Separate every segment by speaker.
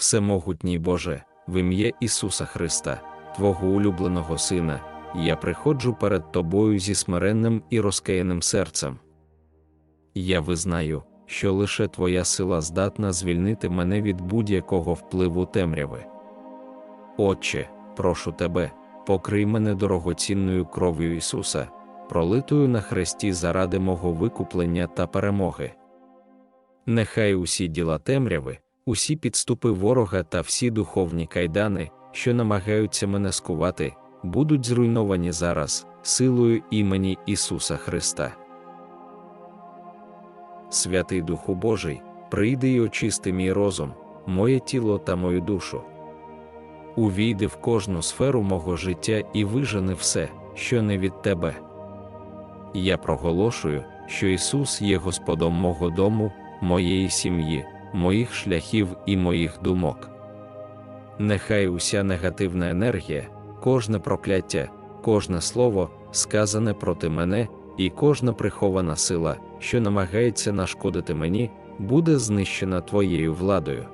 Speaker 1: Всемогутній Боже, в ім'я Ісуса Христа, Твого улюбленого Сина, я приходжу перед Тобою зі смиренним і розкаяним серцем. Я визнаю, що лише Твоя сила здатна звільнити мене від будь-якого впливу темряви. Отче, прошу Тебе, покрий мене дорогоцінною кров'ю Ісуса, пролитою на хресті заради мого викуплення та перемоги. Нехай усі діла темряви, усі підступи ворога та всі духовні кайдани, що намагаються мене скувати, будуть зруйновані зараз силою імені Ісуса Христа. Святий Духу Божий, прийди й очисти мій розум, моє тіло та мою душу. Увійди в кожну сферу мого життя і вижени все, що не від тебе. Я проголошую, що Ісус є Господом мого дому, моєї сім'ї, моїх шляхів і моїх думок. Нехай уся негативна енергія, кожне прокляття, кожне слово, сказане проти мене, і кожна прихована сила, що намагається нашкодити мені, буде знищена твоєю владою.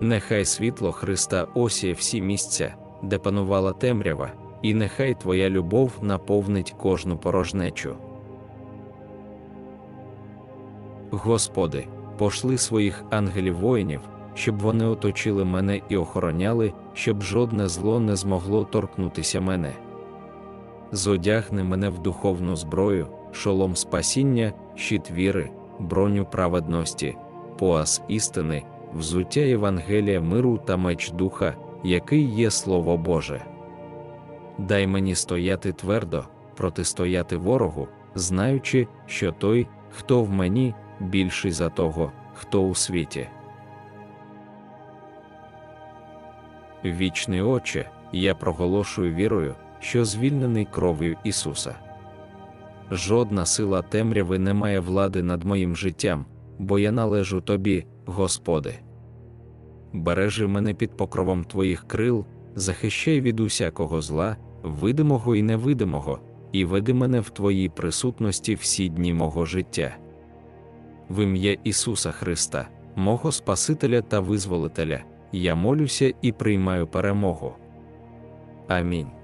Speaker 1: Нехай світло Христа осіє всі місця, де панувала темрява, і нехай Твоя любов наповнить кожну порожнечу. Господи, пошли своїх ангелів воїнів, щоб вони оточили мене і охороняли, щоб жодне зло не змогло торкнутися мене. Зодягни мене в духовну зброю, шолом спасіння, щит віри, броню праведності, поас істини, взуття Євангелія миру та меч духа, який є Слово Боже. Дай мені стояти твердо, протистояти ворогу, знаючи, що той, хто в мені, більший за того, хто у світі. Вічний Отче, я проголошую вірою, що звільнений кров'ю Ісуса. Жодна сила темряви не має влади над моїм життям, бо я належу Тобі, Господи. Бережи мене під покровом Твоїх крил, захищай від усякого зла, видимого і невидимого, і веди мене в Твоїй присутності всі дні мого життя. В ім'я Ісуса Христа, мого Спасителя та Визволителя, я молюся і приймаю перемогу. Амінь.